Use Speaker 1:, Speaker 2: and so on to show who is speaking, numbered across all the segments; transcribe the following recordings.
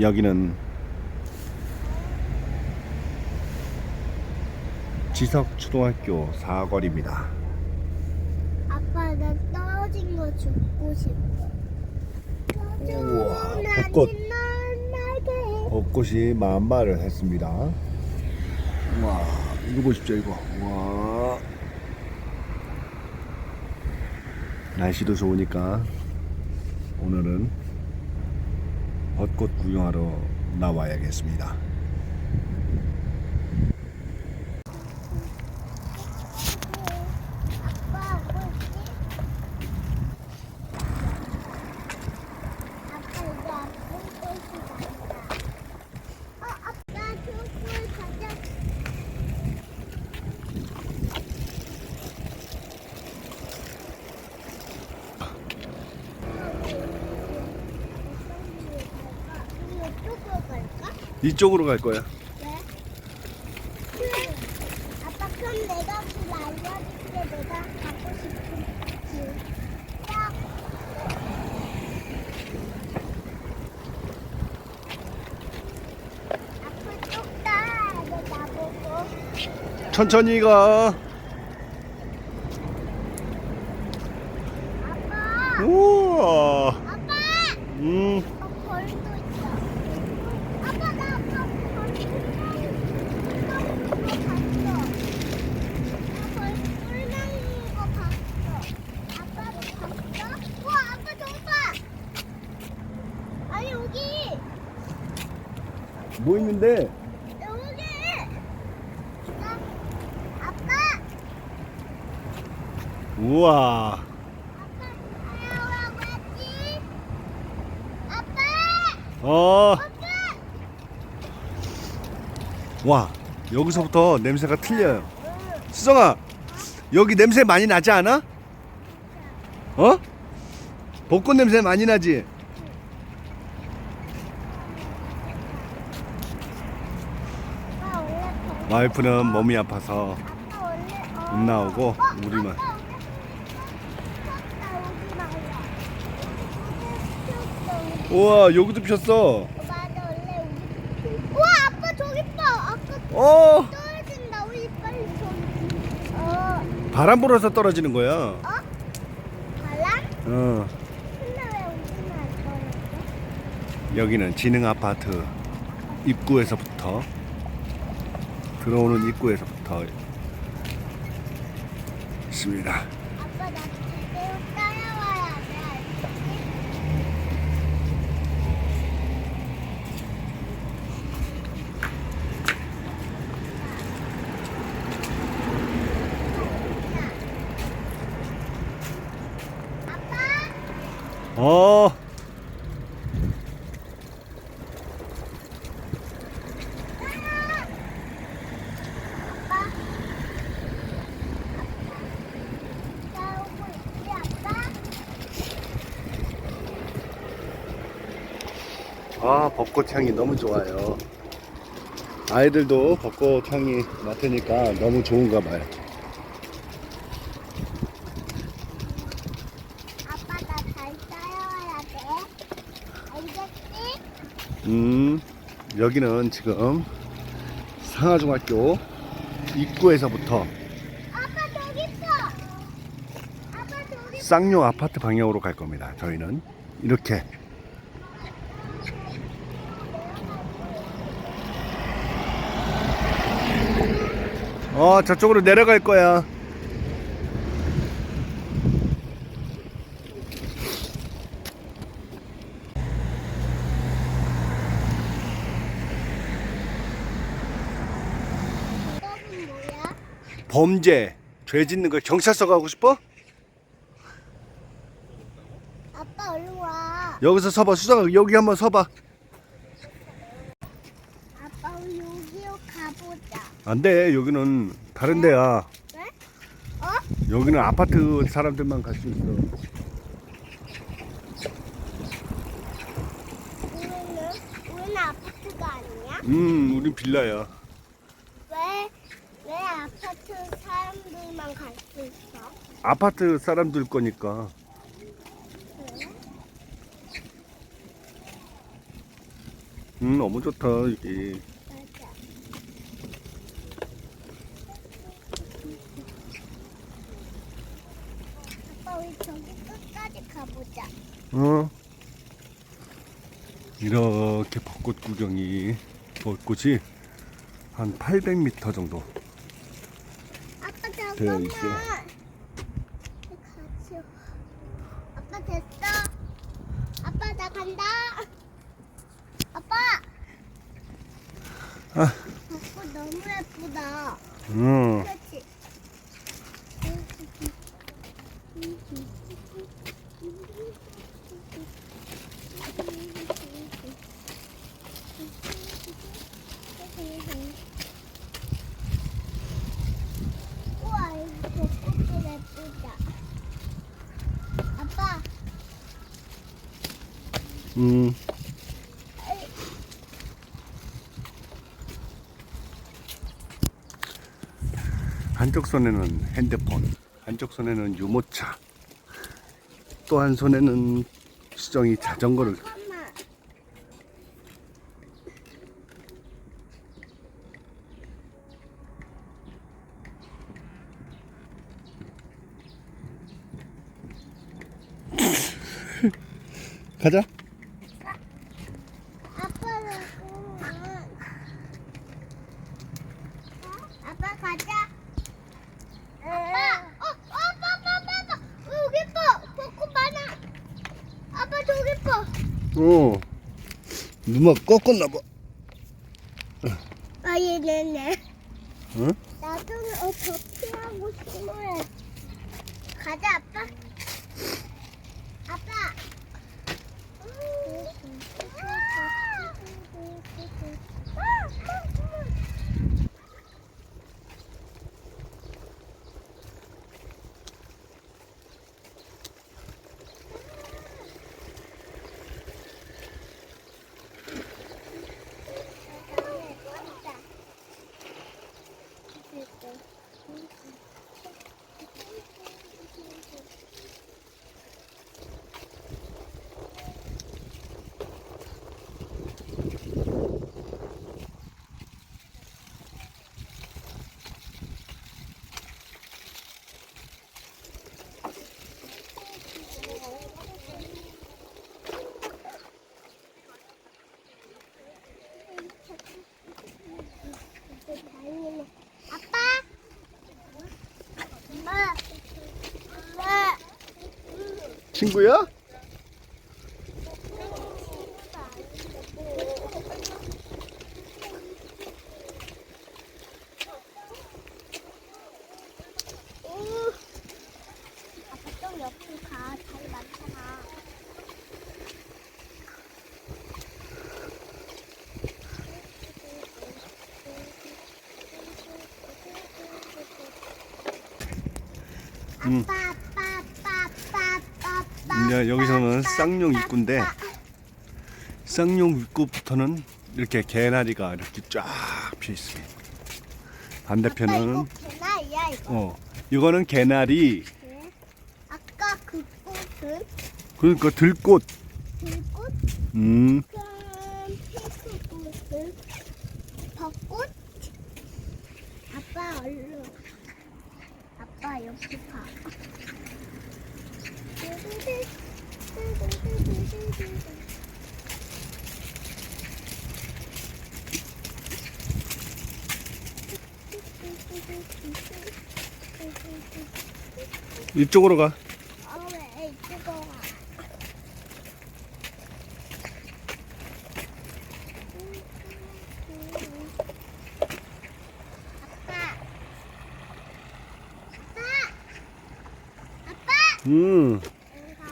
Speaker 1: 여기는 지석초등학교 사거리입니다.
Speaker 2: 아빠 나 떨어진 거 죽고 싶어.
Speaker 1: 우와, 벚꽃. 벚꽃이 만발을 했습니다. 와, 이거 보십시오, 이거. 와. 날씨도 좋으니까 오늘은 벚꽃 구경하러 나와야겠습니다.
Speaker 2: 아빠 뭐지? 아빠 이제 아픈 곳이 간다. 어 아빠 저걸 가자. 우리 이쪽으로 갈까?
Speaker 1: 이쪽으로 갈 거야.
Speaker 2: 왜? 그, 아빠 그럼 내가 길 알려줄게 내가 가고 싶은 길. 딱. 아빠 쭉 따라야 돼 나보고.
Speaker 1: 천천히 가.
Speaker 2: 아빠.
Speaker 1: 우와.
Speaker 2: 아빠.
Speaker 1: 음.
Speaker 2: 어, 벌도 있어. 아빠 나 아빠 벌 뿔나는 거 봤어. 아빠 벌 뿔나는 거 봤어. 아빠도 봤어? 우와 아빠 저거 봐. 아니 여기
Speaker 1: 뭐 있는데?
Speaker 2: 여기. 아빠
Speaker 1: 우와.
Speaker 2: 아빠 하라고 했지. 아빠
Speaker 1: 어.
Speaker 2: 아빠.
Speaker 1: 와. 여기서부터 냄새가 틀려요. 수정아. 여기 냄새 많이 나지 않아? 어? 벚꽃 냄새 많이 나지?
Speaker 2: 아빠 원래 벌-
Speaker 1: 와이프는 몸이 아파서. 못 나오고 우리만. 우와 여기도. 어,
Speaker 2: 우리. 우와 아빠 저기 봐. 아까
Speaker 1: 어.
Speaker 2: 떨어진다. 우리 빨리 저기. 어.
Speaker 1: 바람 불어서 떨어지는 거야.
Speaker 2: 어? 바람?
Speaker 1: 어.
Speaker 2: 근데 왜 우리는 안 떨어져?
Speaker 1: 여기는 지능 아파트 입구에서부터 들어오는 입구에서부터 있습니다.
Speaker 2: 아빠 나 제대로 따라와야 돼. 알겠지? 아빠.
Speaker 1: 어.
Speaker 2: 아빠. 나오고 있지, 아빠?
Speaker 1: 아 벚꽃 향이 너무 좋아요. 아이들도 벚꽃 향이 맡으니까 너무 좋은가 봐요.
Speaker 2: 아빠 나잘 따라와야 돼. 알겠지?
Speaker 1: 음 여기는 지금 상하중학교 입구에서부터
Speaker 2: 아빠 저기 있어. 아빠 저기
Speaker 1: 쌍용 아파트 방향으로 갈 겁니다. 저희는 이렇게 어 저쪽으로 내려갈 거야.
Speaker 2: 뭐야?
Speaker 1: 범죄 죄 짓는 거 경찰서 가고 싶어?
Speaker 2: 아빠 얼른 와.
Speaker 1: 여기서 서봐 수정아 여기 한번 서봐.
Speaker 2: 아빠 우리 여기로 가보자.
Speaker 1: 안 돼 여기는 다른 데야.
Speaker 2: 왜? 어?
Speaker 1: 여기는 아파트 사람들만 갈 수 있어.
Speaker 2: 우리는 우리는 아파트가 아니야?
Speaker 1: 음 우린 빌라야.
Speaker 2: 왜? 왜 아파트 사람들만 갈 수 있어?
Speaker 1: 아파트 사람들 거니까. 음, 너무 좋다, 여기.
Speaker 2: 맞아. 아빠 우리 저기 끝까지 가보자.
Speaker 1: 어. 이렇게 벚꽃 구경이, 벚꽃이 한 800m 정도.
Speaker 2: 아빠
Speaker 1: 되어
Speaker 2: 잠깐만.
Speaker 1: 있어요.
Speaker 2: 같이. 아빠 됐어. 아빠 나 간다. 아빠.
Speaker 1: 아.
Speaker 2: 벚꽃 너무 예쁘다.
Speaker 1: 응.
Speaker 2: 그렇지. 우와, 이거 벚꽃도 예쁘다. 아빠,
Speaker 1: 음. 한쪽 손에는 핸드폰, 한쪽 손에는 유모차, 또 한 손에는 수정이 자전거를. 가자.
Speaker 2: 아빠는 아빠 가자. 아빠, 어, 어, 아빠, 아빠, 아빠, 아빠, 어, 여기 봐, 벚꽃 많아. 아빠 저기 봐.
Speaker 1: 어. 누가 꺾었나 봐.
Speaker 2: 아 얘네네.
Speaker 1: 응?
Speaker 2: 나도 어, 더 피하고 싶어요. 가자. 아빠. 아빠. 엄마. 엄마.
Speaker 1: 친구야?
Speaker 2: 오. 아빠 좀 옆으로 가. 자리 많잖아.
Speaker 1: 음.
Speaker 2: 아빠, 아빠,
Speaker 1: 이제 여기서는 쌍용 입구인데. 쌍용 입구부터는 이렇게 개나리가 이렇게 쫙 피어 있습니다. 반대편은
Speaker 2: 개나리야 이거.
Speaker 1: 어 이거는 개나리
Speaker 2: 네. 아까 그 꽃은
Speaker 1: 그러니까 들꽃
Speaker 2: 들꽃, 음큰 핑크 꽃은 벚꽃. 아빠 얼른. 아빠 여기 봐.
Speaker 1: 이쪽으로 가.
Speaker 2: 어, 왜 이쪽으로 와? 아빠. 아빠. 아빠.
Speaker 1: 음
Speaker 2: 여기 가.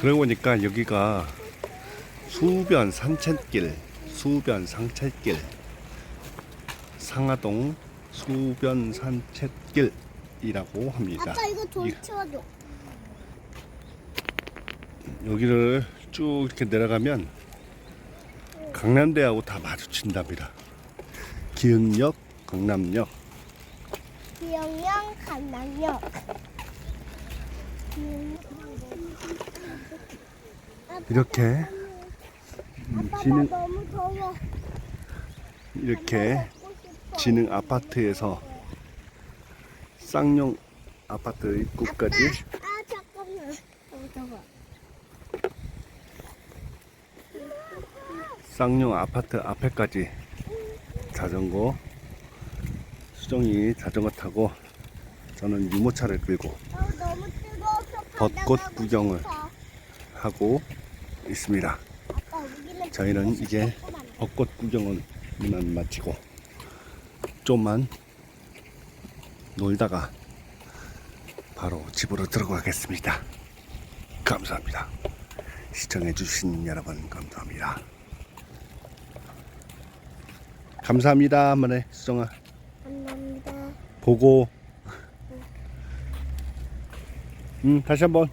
Speaker 1: 그러고 보니까 여기가 수변 산책길, 수변 산책길, 상하동 수변 산책길이라고 합니다.
Speaker 2: 아빠 이거 돌
Speaker 1: 이-
Speaker 2: 치워줘.
Speaker 1: 여기를 쭉 이렇게 내려가면 강남대하고 다 마주친답니다. 기흥역, 강남역.
Speaker 2: 기영영 간당역.
Speaker 1: 이렇게
Speaker 2: 아빠
Speaker 1: 지능-. 이렇게. 지능 아파트에서 쌍용 아파트 입구까지
Speaker 2: 아 잠깐만. 어, 저거.
Speaker 1: 쌍용 아파트 앞에까지 자전거 수정이 자전거 타고 저는 유모차를 끌고 벚꽃 구경을. 하고 있습니다. 저희는 이제. 벚꽃 구경은 이만 마치고 좀만 놀다가 바로 집으로 들어가겠습니다. 감사합니다. 시청해주신 여러분 감사합니다. 감사합니다. 한번에 수정아. 보고 음 다시 한번.